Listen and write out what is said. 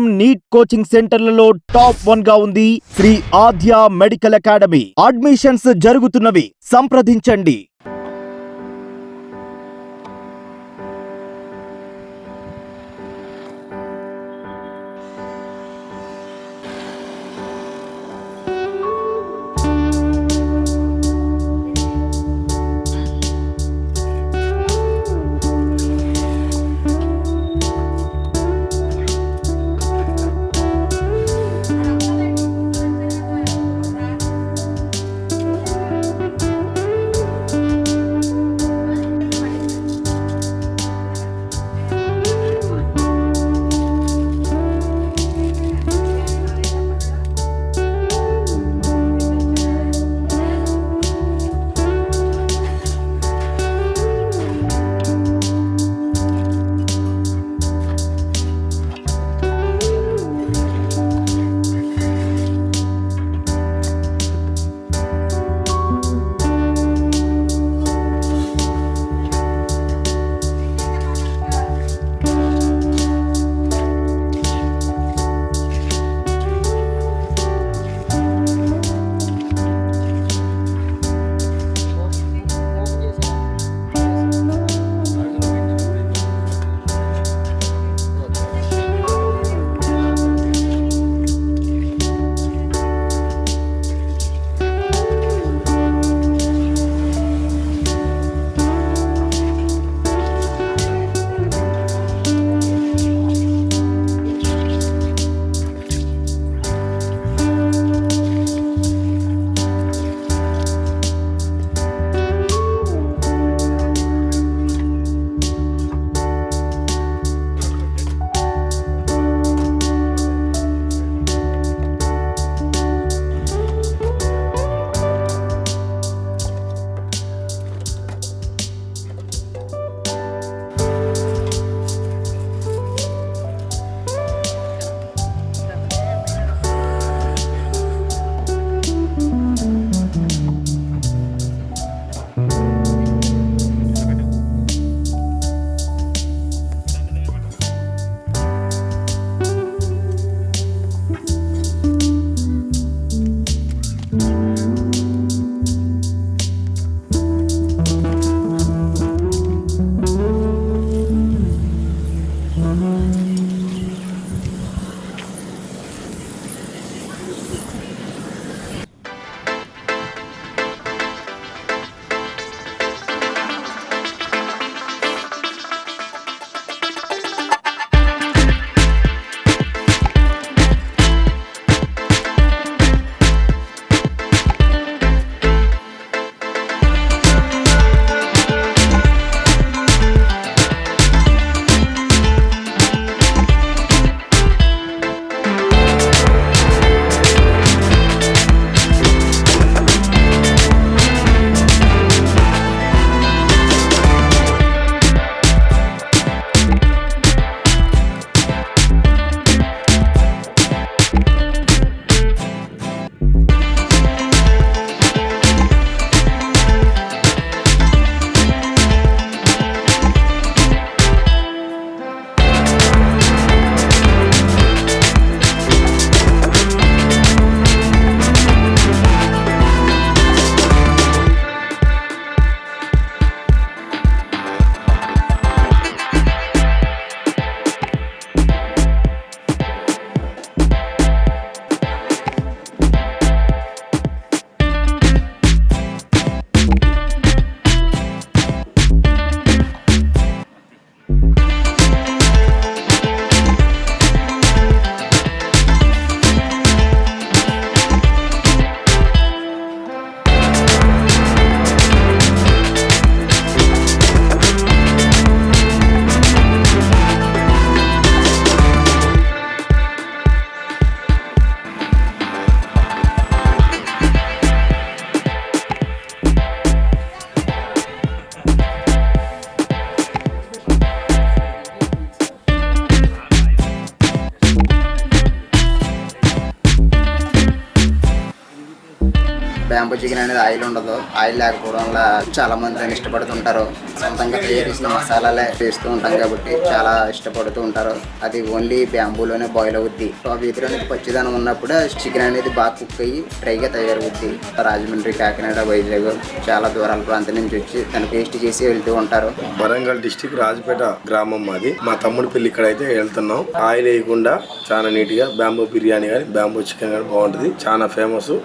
Neat coaching సెంటర్లలో top వన్గా ఉంది Sri Aadya medical academy. Admissions జరుగుతున్నవి. సంప్రదించండి. బ్యాంబూ చికెన్ అనేది ఆయిల్ ఉండదు. ఆయిల్ లేకపోవడం వల్ల చాలా మంది దాన్ని ఇష్టపడుతుంటారు. సొంతంగా తయారు చేసిన మసాలాలే వేస్తూ ఉంటాం కాబట్టి చాలా ఇష్టపడుతూ ఉంటారు. అది ఓన్లీ బ్యాంబూలోనే బాయిల్ అవుద్ది. ఆ వీధిలో అనేది పచ్చిదనం ఉన్నప్పుడు చికెన్ అనేది బాగా కుక్ అయ్యి డ్రైగా తయారవుద్ది. రాజమండ్రి కాకినాడ వైజాగ్ చాలా దూరాల ప్రాంతం నుంచి వచ్చి దాన్ని పేస్ట్ చేసి వెళ్తూ ఉంటారు. వరంగల్ డిస్టిక్ రాజపేట గ్రామం మాది. మా తమ్ముడు పెళ్ళి ఇక్కడైతే వెళ్తున్నాం. ఆయిల్ వేయకుండా చాలా నీట్గా బ్యాంబూ బిర్యానీ కానీ బ్యాంబూ చికెన్ కానీ బాగుంటుంది. చాలా ఫేమస్